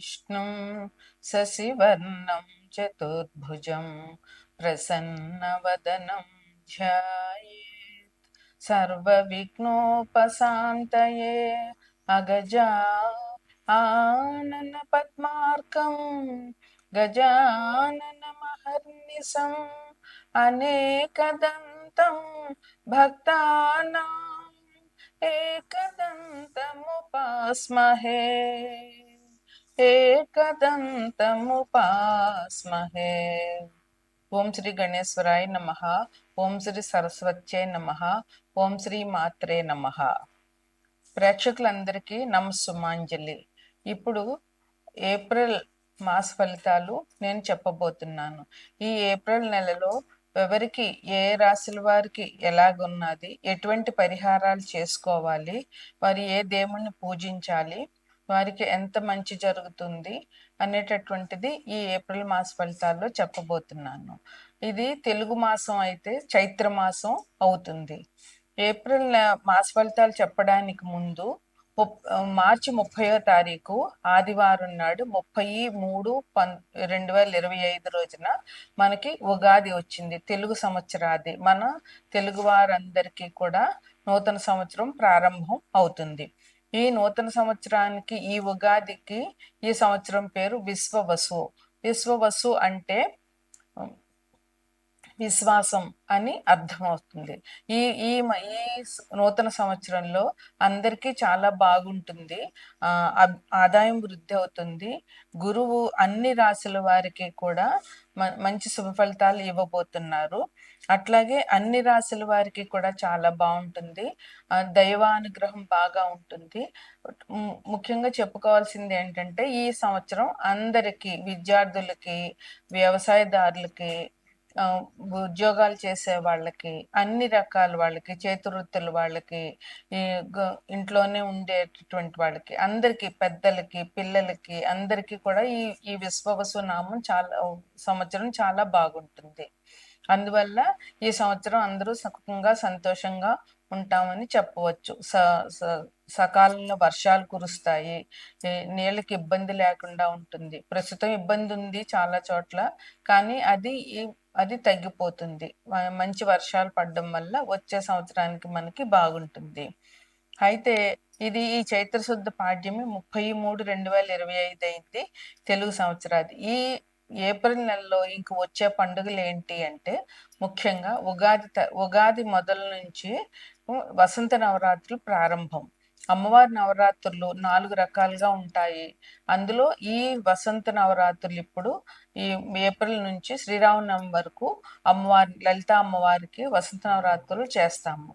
विष्णुं शशिवर्णं चतुर्भुजं प्रसन्नवदनं ध्यायेत्। सर्वविघ्नोपशान्तये अगजा आननपद्मार्कं गजाननमहर्निशम् अनेकदन्तं भक्तानाम् एकदन्तमुपास्महे। ఏకదంతముపాస్మహే ఓం శ్రీ గణేశ్వరాయ నమ. ఓం శ్రీ సరస్వత్యే నమ. ఓం శ్రీ మాత్రే నమ. ప్రేక్షకులందరికీ నమస్సుమాంజలి. ఇప్పుడు ఏప్రిల్ మాస ఫలితాలు నేను చెప్పబోతున్నాను. ఈ ఏప్రిల్ నెలలో ఎవరికి ఏ రాశుల వారికి ఎలాగున్నది ఎటువంటి పరిహారాలు చేసుకోవాలి వారు ఏ దేవుణ్ణి పూజించాలి వారికి ఎంత మంచి జరుగుతుంది అనేటటువంటిది ఈ ఏప్రిల్ మాస ఫలితాల్లో చెప్పబోతున్నాను. ఇది తెలుగు మాసం అయితే చైత్ర మాసం అవుతుంది. ఏప్రిల్ మాస ఫలితాలు చెప్పడానికి ముందు ముప్- మార్చి ముప్పయో తారీఖు ఆదివారం నాడు ముప్పై మూడు పన్ రెండు వేల ఇరవై ఐదు రోజున మనకి ఉగాది వచ్చింది. తెలుగు సంవత్సరాది. మన తెలుగు వారందరికీ కూడా నూతన సంవత్సరం ప్రారంభం అవుతుంది. ఈ నూతన సంవత్సరానికి ఈ ఉగాదికి ఈ సంవత్సరం పేరు విశ్వవసు. విశ్వవసు అంటే విశ్వాసం అని అర్థమవుతుంది. ఈ ఈ ఈ నూతన సంవత్సరంలో అందరికీ చాలా బాగుంటుంది. ఆ ఆదాయం వృద్ధి అవుతుంది. గురువు అన్ని రాశుల వారికి కూడా మంచి శుభ ఫలితాలు ఇవ్వబోతున్నారు. అట్లాగే అన్ని రాశుల వారికి కూడా చాలా బాగుంటుంది. దైవానుగ్రహం బాగా ఉంటుంది. ముఖ్యంగా చెప్పుకోవాల్సింది ఏంటంటే ఈ సంవత్సరం అందరికీ విద్యార్థులకి వ్యవసాయదారులకి ఉద్యోగాలు చేసే వాళ్ళకి అన్ని రకాల వాళ్ళకి చేతివృత్తుల వాళ్ళకి ఈ ఇంట్లోనే ఉండేటటువంటి వాళ్ళకి అందరికి పెద్దలకి పిల్లలకి అందరికీ కూడా ఈ ఈ విశ్వవసు నామం చాలా సంవత్సరం చాలా బాగుంటుంది. అందువల్ల ఈ సంవత్సరం అందరూ సుఖంగా సంతోషంగా ఉంటామని చెప్పవచ్చు. స స- సకాలంలో వర్షాలు కురుస్తాయి. నీళ్ళకి ఇబ్బంది లేకుండా ఉంటుంది. ప్రస్తుతం ఇబ్బంది ఉంది చాలా చోట్ల కానీ అది ఈ- అది తగ్గిపోతుంది. మంచి వర్షాలు పడడం వల్ల వచ్చే సంవత్సరానికి మనకి బాగుంటుంది. అయితే ఇది ఈ చైత్రశుద్ధ పాడ్యమి ముప్పై మూడు రెండు వేల ఇరవై ఐదు అయింది తెలుగు సంవత్సరాది. ఈ ఏప్రిల్ నెలలో ఇంక వచ్చే పండుగలు ఏంటి అంటే ముఖ్యంగా ఉగాది త- ఉగాది మొదల నుంచి వసంత నవరాత్రులు ప్రారంభం. అమ్మవారి నవరాత్రులు నాలుగు రకాలుగా ఉంటాయి. అందులో ఈ వసంత నవరాత్రులు ఇప్పుడు ఈ ఏప్రిల్ నుంచి శ్రీరామనవమి వరకు అమ్మవారి లలిత అమ్మవారికి వసంత నవరాత్రులు చేస్తాము.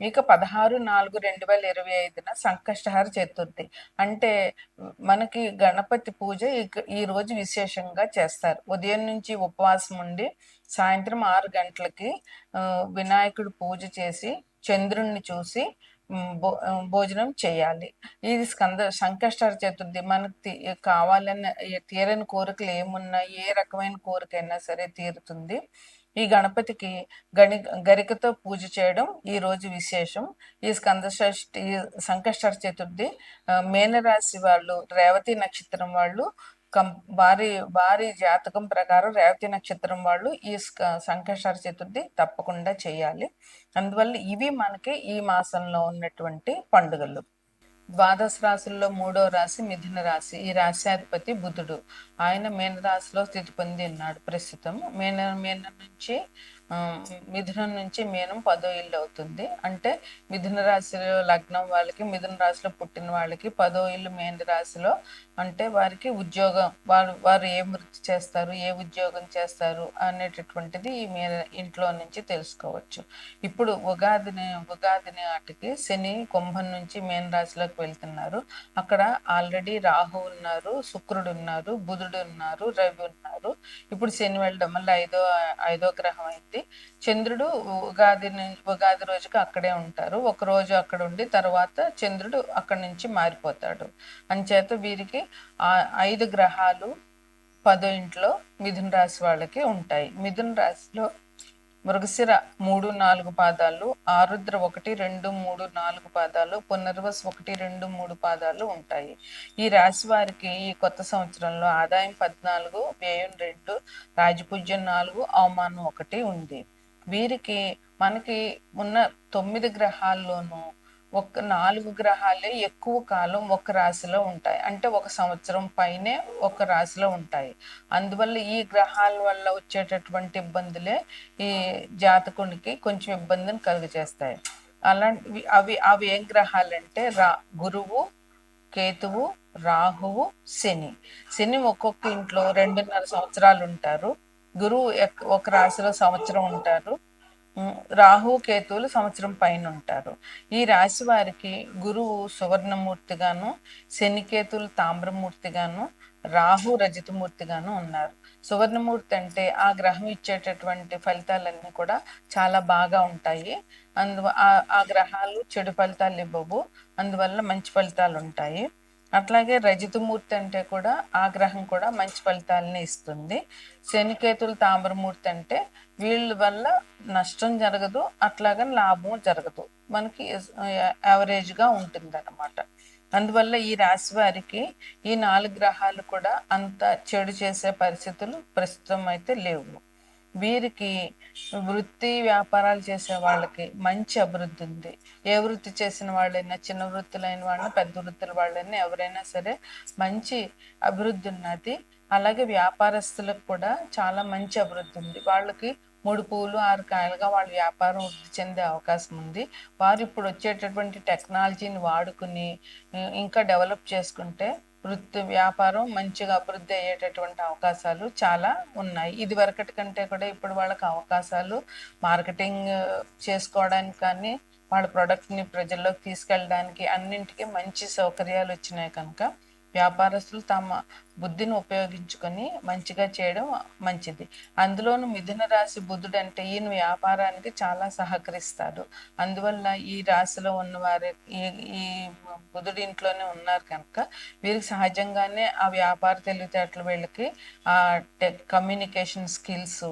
ఇక పదహారు నాలుగు రెండు వేల ఇరవై ఐదున సంకష్టహార చతుర్థి అంటే మనకి గణపతి పూజ ఈ రోజు విశేషంగా చేస్తారు. ఉదయం నుంచి ఉపవాసం ఉండి సాయంత్రం ఆరు గంటలకి వినాయకుడు పూజ చేసి చంద్రుణ్ణి చూసి భో భోజనం చేయాలి. ఇది స్కంద సంకష్టార చతుర్థి మనకు తీ- కావాలన్న తీరని కోరికలు ఏమున్నా ఏ రకమైన కోరికైనా సరే తీరుతుంది. ఈ గణపతికి గణి గరికతో పూజ చేయడం ఈ రోజు విశేషం. ఈ స్కందషష్ఠి సంకష్టర ఈ సంకష్టార చతుర్థి మేనరాశి వాళ్ళు రేవతి నక్షత్రం వాళ్ళు కం వారి వారి జాతకం ప్రకారం రేవతి నక్షత్రం వాళ్ళు ఈ స్క- సంకష్టార చతుర్థి తప్పకుండా చేయాలి. అందువల్ల ఇవి మనకి ఈ మాసంలో ఉన్నటువంటి పండుగలు. ద్వాదశ రాశుల్లో మూడో రాశి మిథున రాశి. ఈ రాశ్యాధిపతి బుధుడు. ఆయన మీన రాశిలో స్థితి పొంది ఉన్నాడు. ప్రస్తుతం మీన మీన నుంచి మిథునం నుంచి మీనం పదో ఇల్లు అవుతుంది. అంటే మిథున రాశిలో లగ్నం వాళ్ళకి మిథున రాశిలో పుట్టిన వాళ్ళకి పదో ఇల్లు మేన రాశిలో అంటే వారికి ఉద్యోగం వారు వారు ఏ వృత్తి చేస్తారు ఏ ఉద్యోగం చేస్తారు అనేటటువంటిది ఈ మీన ఇంట్లో నుంచి తెలుసుకోవచ్చు. ఇప్పుడు ఉగాదిని ఉగాదిని నాటికి శని కుంభం నుంచి మేన రాశిలోకి వెళ్తున్నారు. అక్కడ ఆల్రెడీ రాహు ఉన్నారు శుక్రుడు ఉన్నారు బుధుడు ఉన్నారు రవి ఉన్నారు. ఇప్పుడు శని వెళ్ళడం వల్ల ఐదో ఐదో గ్రహం అయింది చంద్రుడు ఉగాది ఉగాది రోజుకి అక్కడే ఉంటారు. ఒక రోజు అక్కడ ఉండి తర్వాత చంద్రుడు అక్కడి నుంచి మారిపోతాడు. అంచేత వీరికి ఆ ఐదు గ్రహాలు పదో ఇంట్లో మిథున రాశి వాళ్ళకి ఉంటాయి. మిథున రాశిలో మృగశిర మూడు నాలుగు పాదాలు ఆరుద్ర ఒకటి రెండు మూడు నాలుగు పాదాలు పునర్వస్ ఒకటి రెండు మూడు పాదాలు ఉంటాయి. ఈ రాశి వారికి ఈ కొత్త సంవత్సరంలో ఆదాయం పద్నాలుగు వ్యయం రెండు రాజపూజ్యం నాలుగు అవమానం ఒకటి ఉంది. వీరికి మనకి ఉన్న తొమ్మిది గ్రహాల్లోనూ ఒక నాలుగు గ్రహాలే ఎక్కువ కాలం ఒక రాశిలో ఉంటాయి. అంటే ఒక సంవత్సరం పైనే ఒక రాశిలో ఉంటాయి. అందువల్ల ఈ గ్రహాల వల్ల వచ్చేటటువంటి ఇబ్బందులే ఈ జాతకునికి కొంచెం ఇబ్బందిని కలుగజేస్తాయి. అలాంటివి అవి అవి ఏం గ్రహాలంటే రా గురువు కేతువు రాహువు శని. శని ఒక్కొక్క ఇంట్లో రెండున్నర సంవత్సరాలు ఉంటారు. గురువు ఎక్- ఒక రాశిలో సంవత్సరం ఉంటారు. రాహు కేతువులు సంవత్సరం పైన ఉంటారు. ఈ రాశి వారికి గురువు సువర్ణమూర్తిగాను శనికేతులు తామ్రమూర్తిగాను రాహు రజితమూర్తిగాను ఉన్నారు. సువర్ణమూర్తి అంటే ఆ గ్రహం ఇచ్చేటటువంటి ఫలితాలన్నీ కూడా చాలా బాగా ఉంటాయి. అందు ఆ- ఆ గ్రహాలు చెడు ఫలితాలు ఇవ్వవు. అందువల్ల మంచి ఫలితాలు ఉంటాయి. అట్లాగే రజితమూర్తి అంటే కూడా ఆ గ్రహం కూడా మంచి ఫలితాలని ఇస్తుంది. శనికేతులు తామ్రమూర్తి అంటే వీళ్ళ వల్ల నష్టం జరగదు అట్లాగే లాభం జరగదు. మనకి యావరేజ్గా ఉంటుంది అనమాట అందువల్ల ఈ రాశి వారికి ఈ నాలుగు గ్రహాలు కూడా అంత చెడు చేసే పరిస్థితులు ప్రస్తుతం అయితే లేవు. వీరికి వృత్తి వ్యాపారాలు చేసే వాళ్ళకి మంచి అభివృద్ధి ఉంది. ఏ వృత్తి చేసిన వాళ్ళైనా చిన్న వృత్తులైన వాళ్ళని పెద్ద వృత్తుల వాళ్ళైనా ఎవరైనా సరే మంచి అభివృద్ధి ఉన్నది. అలాగే వ్యాపారస్తులకు కూడా చాలా మంచి అభివృద్ధి ఉంది. వాళ్ళకి మూడు పూలు ఆరు కాయలుగా వాళ్ళ వ్యాపారం వృద్ధి చెందే అవకాశం ఉంది. వారు ఇప్పుడు వచ్చేటటువంటి టెక్నాలజీని వాడుకుని ఇంకా డెవలప్ చేసుకుంటే వృత్తి వ్యాపారం మంచిగా అభివృద్ధి అయ్యేటటువంటి అవకాశాలు చాలా ఉన్నాయి. ఇది వరకటి కంటే కూడా ఇప్పుడు వాళ్ళకి అవకాశాలు మార్కెటింగ్ చేసుకోవడానికి కానీ వాళ్ళ ప్రోడక్ట్ని ప్రజల్లోకి తీసుకెళ్ళడానికి అన్నింటికీ మంచి సౌకర్యాలు వచ్చినాయి కనుక. వ్యాపారస్తులు తమ బుద్ధిని ఉపయోగించుకొని మంచిగా చేయడం మంచిది. అందులోను మిథున రాశి బుద్ధుడు అంటే ఈయన వ్యాపారానికి చాలా సహకరిస్తాడు. అందువల్ల ఈ రాశిలో ఉన్నవారు ఈ ఈ బుధుడి ఇంట్లోనే ఉన్నారు కనుక వీరికి సహజంగానే ఆ వ్యాపార తెలివితేటలు వీళ్ళకి ఆ టెక్ కమ్యూనికేషన్ స్కిల్స్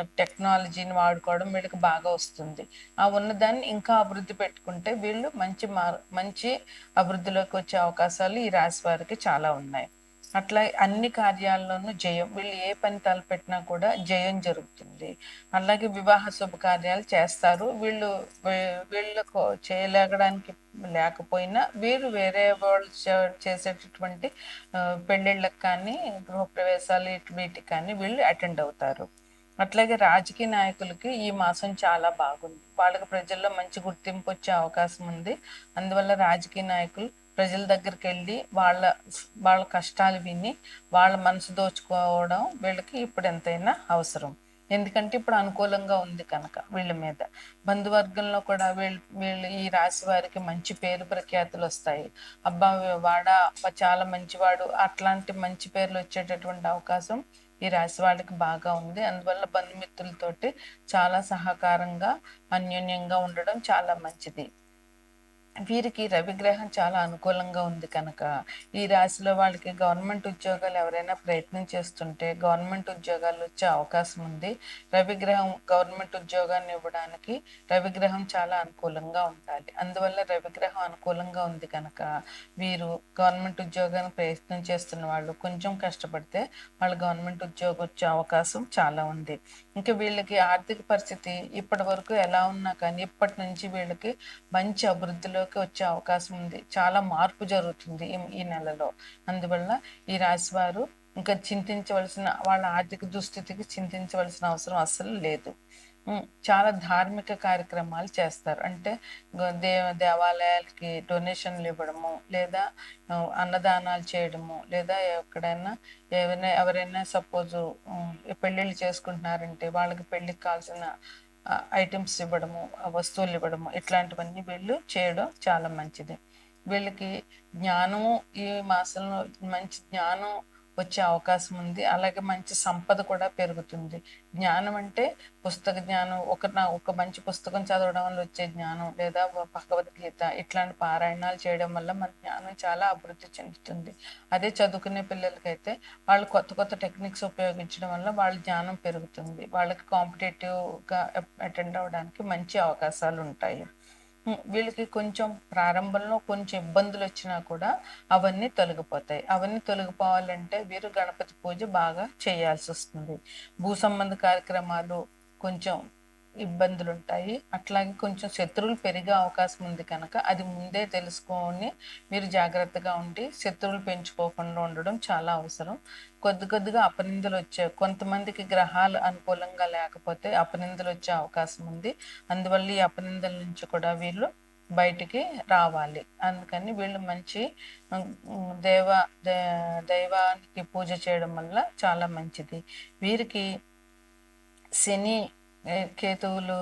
టెక్నాలజీని వాడుకోవడం వీళ్ళకి బాగా వస్తుంది. ఆ ఉన్నదాన్ని ఇంకా అభివృద్ధి పెట్టుకుంటే వీళ్ళు మంచి మార్ మంచి అభివృద్ధిలోకి వచ్చే అవకాశాలు ఈ రాశి వారికి చాలా ఉన్నాయి. అట్లా అన్ని కార్యాల్లోనూ జయం వీళ్ళు ఏ పని తలపెట్టినా కూడా జయం జరుగుతుంది. అలాగే వివాహ శుభకార్యాలు చేస్తారు. వీళ్ళు వీ- వీళ్ళకు చేయలేగడానికి లేకపోయినా వీరు వేరే వాళ్ళు చేసేటటువంటి పెళ్ళిళ్ళకి కానీ గృహప్రవేశాలు ఇటు వీటికి కానీ వీళ్ళు అటెండ్ అవుతారు. అట్లాగే రాజకీయ నాయకులకి ఈ మాసం చాలా బాగుంది. వాళ్ళకి ప్రజల్లో మంచి గుర్తింపు వచ్చే అవకాశం ఉంది. అందువల్ల రాజకీయ నాయకులు ప్రజల దగ్గరికి వెళ్ళి వాళ్ళ వాళ్ళ కష్టాలు విని వాళ్ళ మనసు దోచుకోవడం వీళ్ళకి ఇప్పుడు ఎంతైనా అవసరం. ఎందుకంటే ఇప్పుడు అనుకూలంగా ఉంది కనుక వీళ్ళ మీద. బంధువర్గంలో కూడా వీళ్ళు వీళ్ళు ఈ రాశి వారికి మంచి పేరు ప్రఖ్యాతులు వస్తాయి. అబ్బా వాడా చాలా మంచివాడు అట్లాంటి మంచి పేర్లు వచ్చేటటువంటి అవకాశం ఈ రాశి వాళ్ళకి బాగా ఉంది. అందువల్ల బంధుమిత్రులతోటి చాలా సహకారంగా అన్యోన్యంగా ఉండడం చాలా మంచిది. వీరికి రవిగ్రహం చాలా అనుకూలంగా ఉంది కనుక. ఈ రాశిలో వాళ్ళకి గవర్నమెంట్ ఉద్యోగాలు ఎవరైనా ప్రయత్నం చేస్తుంటే గవర్నమెంట్ ఉద్యోగాలు వచ్చే అవకాశం ఉంది. రవిగ్రహం గవర్నమెంట్ ఉద్యోగాన్ని ఇవ్వడానికి రవిగ్రహం చాలా అనుకూలంగా ఉండాలి. అందువల్ల రవిగ్రహం అనుకూలంగా ఉంది కనుక వీరు గవర్నమెంట్ ఉద్యోగానికి ప్రయత్నం చేస్తున్న వాళ్ళు కొంచెం కష్టపడితే వాళ్ళు గవర్నమెంట్ ఉద్యోగం వచ్చే అవకాశం చాలా ఉంది. ఇంకా వీళ్ళకి ఆర్థిక పరిస్థితి ఇప్పటి వరకు ఎలా ఉన్నా కానీ ఇప్పటి నుంచి వీళ్ళకి మంచి అభివృద్ధిలో అభివృద్ధిలోకి వచ్చే అవకాశం ఉంది. చాలా మార్పు జరుగుతుంది ఈ- నెలలో. అందువల్ల ఈ రాశి వారు ఇంకా చింతించవలసిన వాళ్ళ ఆర్థిక దుస్థితికి చింతించవలసిన అవసరం అస్సలు లేదు. చాలా ధార్మిక కార్యక్రమాలు చేస్తారు. అంటే దేవ దేవాలయాలకి డొనేషన్లు ఇవ్వడము లేదా అన్నదానాలు చేయడము లేదా ఎక్కడైనా ఏవైనా ఎవరైనా సపోజ్ పెళ్ళిళ్ళు చేసుకుంటున్నారంటే వాళ్ళకి పెళ్ళికి కావాల్సిన ఐటమ్స్ ఇవ్వడము వస్తువులు ఇవ్వడము ఇట్లాంటివన్నీ వీళ్ళు చేయడం చాలా మంచిది. వీళ్ళకి జ్ఞానము ఈ మాసంలో మంచి జ్ఞానం వచ్చే అవకాశం ఉంది. అలాగే మంచి సంపద కూడా పెరుగుతుంది. జ్ఞానం అంటే పుస్తక జ్ఞానం ఒక నా ఒక మంచి పుస్తకం చదవడం వల్ల వచ్చే జ్ఞానం లేదా భగవద్గీత ఇట్లాంటి పారాయణాలు చేయడం వల్ల మన జ్ఞానం చాలా అభివృద్ధి చెందుతుంది. అదే చదువుకునే పిల్లలకైతే వాళ్ళు కొత్త కొత్త టెక్నిక్స్ ఉపయోగించడం వల్ల వాళ్ళ జ్ఞానం పెరుగుతుంది. వాళ్ళకి కాంపిటేటివ్గా అటెండ్ అవ్వడానికి మంచి అవకాశాలు ఉంటాయి. వీళ్ళకి కొంచెం ప్రారంభంలో కొంచెం ఇబ్బందులు వచ్చినా కూడా అవన్నీ తొలగిపోతాయి. అవన్నీ తొలగిపోవాలంటే వీరు గణపతి పూజ బాగా చేయాల్సి వస్తుంది. భూ సంబంధ కార్యక్రమాలు కొంచెం ఇబ్బందులు ఉంటాయి అట్లాగే కొంచెం శత్రువులు పెరిగే అవకాశం ఉంది కనుక అది ముందే తెలుసుకొని మీరు జాగ్రత్తగా ఉండి శత్రువులు పెంచుకోకుండా ఉండడం చాలా అవసరం. కొద్ది కొద్దిగా అపనిందలు వచ్చే కొంతమందికి గ్రహాలు అనుకూలంగా లేకపోతే అపనిందలు వచ్చే అవకాశం ఉంది. అందువల్ల ఈ అపనిందల నుంచి కూడా వీళ్ళు బయటికి రావాలి. అందుకని వీళ్ళు మంచి దేవ దైవానికి పూజ చేయడం వల్ల చాలా మంచిది. వీరికి శని కేతువులు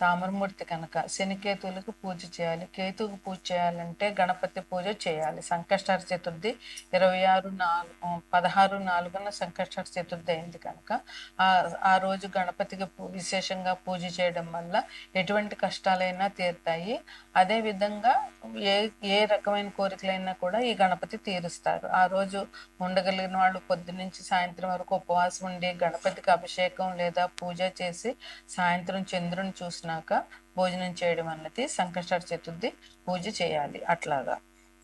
తామరమూర్తి కనుక శనికేతువులకు పూజ చేయాలి. కేతువుకు పూజ చేయాలంటే గణపతి పూజ చేయాలి. సంకష్టర చతుర్థి ఇరవై ఆరు నాలుగు పదహారు నాలుగున సంకష్టర చతుర్థి అయింది కనుక. ఆ ఆ రోజు గణపతికి విశేషంగా పూజ చేయడం వల్ల ఎటువంటి కష్టాలైనా తీరుతాయి. అదే విధంగా ఏ ఏ రకమైన కోరికలైనా కూడా ఈ గణపతి తీరుస్తారు. ఆ రోజు ఉండగలిగిన వాళ్ళు పొద్దునుంచి సాయంత్రం వరకు ఉపవాసం ఉండి గణపతికి అభిషేకం లేదా పూజ చేసి సాయంత్రం చంద్రుని చూసినాక భోజనం చేయడం అన్నది సంకష్ట చతుర్థి పూజ చేయాలి అట్లాగా.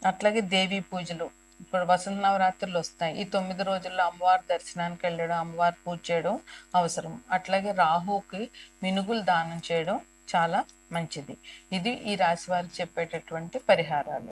అట్లాగే దేవీ పూజలు. ఇప్పుడు వసంత నవరాత్రులు వస్తాయి. ఈ తొమ్మిది రోజుల్లో అమ్మవారి దర్శనానికి వెళ్ళడం అమ్మవారి పూజ చేయడం అవసరం. అట్లాగే రాహుకి మినుగులు దానం చేయడం చాలా మంచిది. ఇది ఈ రాశి వారికి చెప్పేటటువంటి పరిహారాలు.